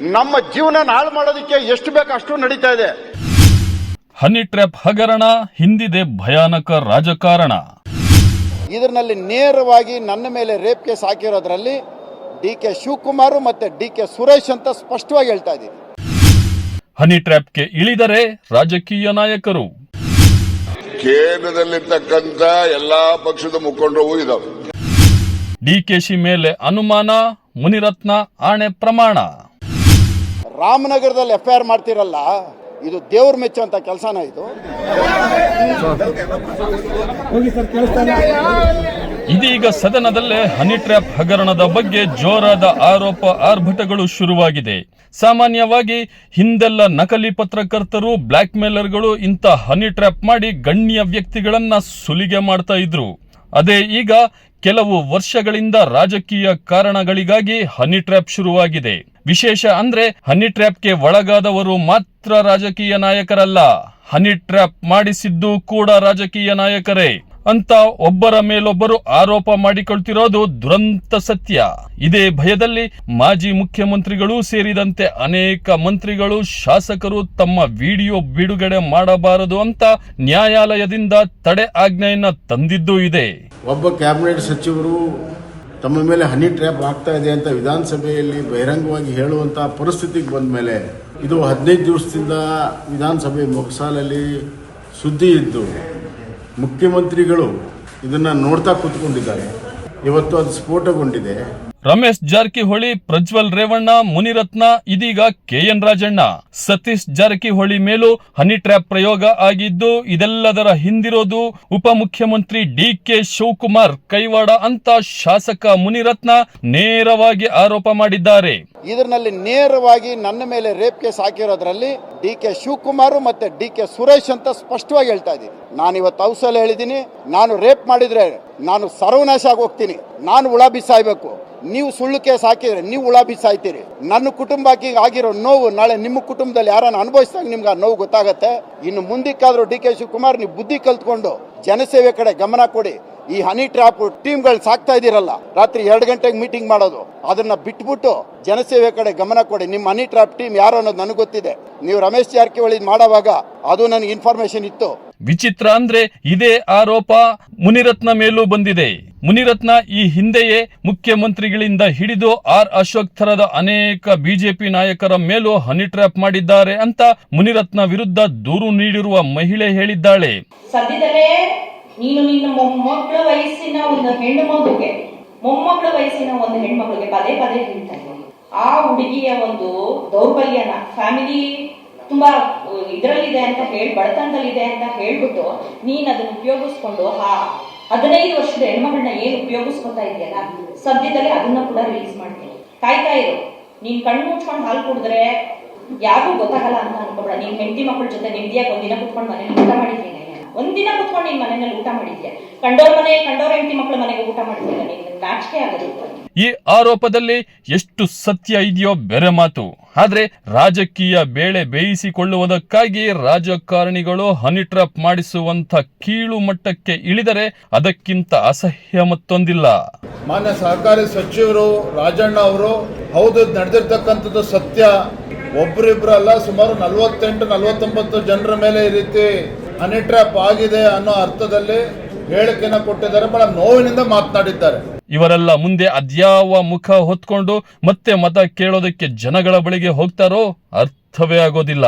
ನಮ್ಮ ಜೀವನ ಹಾಳು ಮಾಡೋದಕ್ಕೆ ಎಷ್ಟು ಬೇಕು ಅಷ್ಟು ನಡೀತಾ ಇದೆ. ಹನಿ ಟ್ರ್ಯಾಪ್ ಹಗರಣ ಹಿಂದಿದೆ ಭಯಾನಕ ರಾಜಕಾರಣ. ಇದರಲ್ಲಿ ನೇರವಾಗಿ ನನ್ನ ಮೇಲೆ ರೇಪ್ ಕೇಸ್ ಹಾಕಿರೋದ್ರಲ್ಲಿ ಡಿ ಕೆ ಶಿವಕುಮಾರ್ ಮತ್ತೆ ಡಿ ಕೆ ಸುರೇಶ್ ಅಂತ ಸ್ಪಷ್ಟವಾಗಿ ಹೇಳ್ತಾ ಇದ್ದೀನಿ. ಹನಿ ಟ್ರ್ಯಾಪ್ಗೆ ಇಳಿದರೆ ರಾಜಕೀಯ ನಾಯಕರು. ಕೇಂದ್ರದಲ್ಲಿರ್ತಕ್ಕಂಥ ಎಲ್ಲಾ ಪಕ್ಷದ ಮುಖಂಡರು ಇದಾವೆ. ಶಿ ಮೇಲೆ ಅನುಮಾನ ಮುನಿರತ್ನ ಆಣೆ ಪ್ರಮಾಣ. ರಾಮನಗರದಲ್ಲಿ ಎಫ್ ಐ ಆರ್ ಮಾಡ್ತಿರಲ್ಲ ಇದು ದೇವ್ರ ಮೆಚ್ಚುವಂತ ಕೆಲಸನ ಇದು? ಇದೀಗ ಸದನದಲ್ಲೇ ಹನಿ ಟ್ರ್ಯಾಪ್ ಹಗರಣದ ಬಗ್ಗೆ ಜೋರಾದ ಆರೋಪ ಆರ್ಭಟಗಳು ಶುರುವಾಗಿದೆ. ಸಾಮಾನ್ಯವಾಗಿ ಹಿಂದೆಲ್ಲ ನಕಲಿ ಪತ್ರಕರ್ತರು ಬ್ಲ್ಯಾಕ್ ಮೇಲರ್ಗಳು ಇಂಥ ಹನಿ ಟ್ರ್ಯಾಪ್ ಮಾಡಿ ಗಣ್ಯ ವ್ಯಕ್ತಿಗಳನ್ನ ಸುಲಿಗೆ ಮಾಡ್ತಾ ಇದ್ರು. ಅದೇ ಈಗ ಕೆಲವು ವರ್ಷಗಳಿಂದ ರಾಜಕೀಯ ಕಾರಣಗಳಿಗಾಗಿ ಹನಿ ಟ್ರ್ಯಾಪ್ ಶುರುವಾಗಿದೆ. ವಿಶೇಷ ಅಂದ್ರೆ ಹನಿ ಟ್ರ್ಯಾಪ್ಗೆ ಒಳಗಾದವರು ಮಾತ್ರ ರಾಜಕೀಯ ನಾಯಕರಲ್ಲ. ಹನಿ ಟ್ರ್ಯಾಪ್ ಮಾಡಿಸಿದ್ದು ಕೂಡ ರಾಜಕೀಯ ನಾಯಕರೇ. ಅಂತ ಒಬ್ಬರ ಮೇಲೊಬ್ಬರು ಆರೋಪ ಮಾಡಿಕೊಳ್ತಿರೋದು ದುರಂತ ಸತ್ಯ. ಇದೇ ಭಯದಲ್ಲಿ ಮಾಜಿ ಮುಖ್ಯಮಂತ್ರಿಗಳು ಸೇರಿದಂತೆ ಅನೇಕ ಮಂತ್ರಿಗಳು, ಶಾಸಕರು ತಮ್ಮ ವಿಡಿಯೋ ಬಿಡುಗಡೆ ಮಾಡಬಾರದು ಅಂತ ನ್ಯಾಯಾಲಯದಿಂದ ತಡೆ ಆಜ್ಞೆಯನ್ನ ತಂದಿದ್ದೂ ಇದೆ. ಒಬ್ಬ ಕ್ಯಾಬಿನೆಟ್ ಸಚಿವರು ತಮ್ಮ ಮೇಲೆ ಹನಿ ಟ್ರ್ಯಾಪ್ ಆಗ್ತಾ ಇದೆ ಅಂತ ವಿಧಾನಸಭೆಯಲ್ಲಿ ಬಹಿರಂಗವಾಗಿ ಹೇಳುವಂತ ಪರಿಸ್ಥಿತಿಗೆ ಬಂದ ಮೇಲೆ ಇದು ಹದಿನೈದು ದಿವಸದಿಂದ ವಿಧಾನಸಭೆ ಮೊಗಸಾಲಲ್ಲಿ ಸುದ್ದಿ ಇದ್ದು ಮುಖ್ಯಮಂತ್ರಿಗಳು ಇದನ್ನ ನೋಡ್ತಾ ಕೂತ್ಕೊಂಡಿದ್ದಾರೆ. ಇವತ್ತು ಅದು ಸ್ಫೋಟಗೊಂಡಿದೆ. ರಮೇಶ್ ಜಾರಕಿಹೊಳಿ, ಪ್ರಜ್ವಲ್ ರೇವಣ್ಣ, ಮುನಿರತ್ನ, ಇದೀಗ ಕೆಎನ್ ರಾಜಣ್ಣ. ಸತೀಶ್ ಜಾರಕಿಹೊಳಿ ಮೇಲೂ ಹನಿ ಟ್ರ್ಯಾಪ್ ಪ್ರಯೋಗ ಆಗಿದ್ದು, ಇದೆಲ್ಲದರ ಹಿಂದಿರೋದು ಉಪಮುಖ್ಯಮಂತ್ರಿ ಡಿ ಕೆ ಶಿವಕುಮಾರ್ ಕೈವಾಡ ಅಂತ ಶಾಸಕ ಮುನಿರತ್ನ ನೇರವಾಗಿ ಆರೋಪ ಮಾಡಿದ್ದಾರೆ. ಇದರಲ್ಲಿ ನೇರವಾಗಿ ನನ್ನ ಮೇಲೆ ರೇಪ್ ಕೇಸ್ ಹಾಕಿರೋದ್ರಲ್ಲಿ ಡಿ ಕೆ ಶಿವಕುಮಾರ್ ಮತ್ತೆ ಡಿ ಕೆ ಸುರೇಶ್ ಅಂತ ಸ್ಪಷ್ಟವಾಗಿ ಹೇಳ್ತಾ ಇದ್ದೀನಿ. ನಾನು ಇವತ್ತು ಹೌಸಲ್ಲಿ ಹೇಳಿದ್ದೀನಿ. ನಾನು ರೇಪ್ ಮಾಡಿದ್ರೆ ನಾನು ಸರ್ವನಾಶ ಆಗಿ ಹೋಗ್ತೀನಿ ನಾನು ಉಳ ಬಿಸಾಯ್ಬೇಕು. ನೀವು ಸುಳ್ಳು ಕೇಸ್ ಹಾಕಿದ್ರೆ ನೀವು ಉಳ ಬಿಸಾಯ್ತೀರಿ. ನನ್ನ ಕುಟುಂಬಕ್ಕೆ ಆಗಿರೋ ನೋವು ನಾಳೆ ನಿಮ್ಮ ಕುಟುಂಬದಲ್ಲಿ ಯಾರನ್ನು ಅನುಭವಿಸಿದಾಗ ನಿಮ್ಗೆ ಆ ನೋವು ಗೊತ್ತಾಗತ್ತೆ. ಇನ್ನು ಮುಂದಕ್ಕಾದ್ರೂ ಡಿ ಕೆ ಶಿವಕುಮಾರ್ ನೀವು ಬುದ್ಧಿ ಕಲ್ತ್ಕೊಂಡು ಜನಸೇವೆ ಕಡೆ ಗಮನ ಕೊಡಿ. ಈ ಹನಿ ಟ್ರ್ಯಾಪ್ ಟೀಮ್ಗಳು ಸಾಕ್ತಾ ಇದ್ದೀರಲ್ಲ ರಾತ್ರಿ ಎರಡು ಗಂಟೆಗೆ ಮೀಟಿಂಗ್ ಮಾಡೋದು ಅದನ್ನ ಬಿಟ್ಬಿಟ್ಟು ಜನಸೇವೆ ಕಡೆ ಗಮನ ಕೊಡಿ. ನಿಮ್ಮ ಹನಿ ಟ್ರಾಪ್ ಟೀಮ್ ಯಾರು ಅನ್ನೋದು ನನಗೆ ಗೊತ್ತಿದೆ. ನೀವು ರಮೇಶ್ ಜಾರಕಿಹೊಳಿ ಮಾಡುವಾಗ ಅದು ನನಗೆ ಇನ್ಫಾರ್ಮೇಶನ್ ಇತ್ತು. ವಿಚಿತ್ರ ಅಂದ್ರೆ ಇದೇ ಆರೋಪ ಮುನಿರತ್ನ ಮೇಲೂ ಬಂದಿದೆ. ಮುನಿರತ್ನ ಈ ಹಿಂದೆಯೇ ಮುಖ್ಯಮಂತ್ರಿಗಳಿಂದ ಹಿಡಿದು ಆರ್ ಅಶೋಕ್ ಥರದ ಅನೇಕ ಬಿಜೆಪಿ ನಾಯಕರ ಮೇಲೂ ಹನಿ ಟ್ರ್ಯಾಪ್ ಮಾಡಿದ್ದಾರೆ ಅಂತ ಮುನಿರತ್ನ ವಿರುದ್ಧ ದೂರು ನೀಡಿರುವ ಮಹಿಳೆ ಹೇಳಿದ್ದಾಳೆ. ಸದ್ಯದಲ್ಲೇ ನೀನು ನಿನ್ನ ಮೊಮ್ಮಕ್ಕಳ ವಯಸ್ಸಿನ ಒಂದು ಹೆಣ್ಣು ಮಗುಗೆ ಮೊಮ್ಮಕ್ಕಳ ವಯಸ್ಸಿನ ಒಂದು ಹೆಣ್ಮಕ್ಳಿಗೆ ಪದೇ ಪದೇ ಹೇಳ್ತಾ ಆ ಹುಡುಗಿಯ ಒಂದು ದೌರ್ಬಲ್ಯನ ಫ್ಯಾಮಿಲಿ ತುಂಬಾ ಇದರಲ್ಲಿದೆ ಅಂತ ಹೇಳಿ, ಬಡತನದಲ್ಲಿದೆ ಅಂತ ಹೇಳ್ಬಿಟ್ಟು ನೀನ್ ಅದನ್ನ ಉಪಯೋಗಿಸ್ಕೊಂಡು ಆ ಹದಿನೈದು ವರ್ಷದ ಹೆಣ್ಮಗಳನ್ನ ಏನು ಉಪಯೋಗಿಸ್ಕೊತಾ ಇದೆಯಲ್ಲ ಸದ್ಯದಲ್ಲಿ ಅದನ್ನ ಕೂಡ ರಿಲೀಸ್ ಮಾಡ್ತೀನಿ. ಕಾಯ್ತಾ ಇರು, ನೀನ್ ಕಣ್ಣು ಮುಚ್ಕೊಂಡು ಹಾಲು ಕುಡಿದ್ರೆ ಯಾರಿಗೂ ಗೊತ್ತಾಗಲ್ಲ ಅಂತ ಅನ್ಕೋಬೇಡ. ನೀನ್ ಹೆಂಡತಿ ಮಕ್ಕಳ ಜೊತೆ ನೆಮ್ಮದಿಯಾಗಿ ಒಂದಿನ ಕುತ್ಕೊಂಡು ಮನೇಲಿ ಊಟ ಮಾಡಿದ್ದೀನಿ. ನೀನ್ ಮನೆಯಲ್ಲಿ ಊಟ ಮಾಡಿದ್ಯಾ? ಕಂಡೋರ್ ಮನೆ ಕಂಡೋರ್ ಹೆಂಡತಿ ಮಕ್ಕಳ ಮನೆಗೆ ಊಟ ಮಾಡಿದ್ಯಾ ನೀನ್? ನಾಚಿಕೆ ಆಗೋದಿಲ್ಲ ಈ ಆರೋಪದಲ್ಲಿ ಎಷ್ಟು ಸತ್ಯ ಇದೆಯೋ ಬೇರೆ ಮಾತು. ಆದ್ರೆ ರಾಜಕೀಯ ಬೇಳೆ ಬೇಯಿಸಿಕೊಳ್ಳುವುದಕ್ಕಾಗಿ ರಾಜಕಾರಣಿಗಳು ಹನಿ ಟ್ರಾಪ್ ಮಾಡಿಸುವಂತ ಕೀಳು ಮಟ್ಟಕ್ಕೆ ಇಳಿದರೆ ಅದಕ್ಕಿಂತ ಅಸಹ್ಯ ಮತ್ತೊಂದಿಲ್ಲ. ಮಾನ್ಯ ಸಹಕಾರಿ ಸಚಿವರು ರಾಜಣ್ಣ ಅವರು ಹೌದು ನಡೆದಿರ್ತಕ್ಕಂಥದ್ದು ಸತ್ಯ. ಒಬ್ಬರಿಬ್ರು ಅಲ್ಲ ಸುಮಾರು ನಲವತ್ತೆಂಟು ನಲವತ್ತೊಂಬತ್ತು ಜನರ ಮೇಲೆ ಈ ರೀತಿ ಹನಿ ಟ್ರ್ಯಾಪ್ ಆಗಿದೆ ಅನ್ನೋ ಅರ್ಥದಲ್ಲಿ ಹೇಳಿಕೆನ ಕೊಟ್ಟಿದ್ದಾರೆ, ಬಹಳ ನೋವಿನಿಂದ ಮಾತನಾಡಿದ್ದಾರೆ. ಇವರೆಲ್ಲ ಮುಂದೆ ಅದ್ಯಾವ ಮುಖ ಹೊತ್ಕೊಂಡು ಮತ್ತೆ ಮತ ಕೇಳೋದಕ್ಕೆ ಜನಗಳ ಬಳಿಗೆ ಹೋಗ್ತಾರೋ ಅರ್ಥವೇ ಆಗೋದಿಲ್ಲ.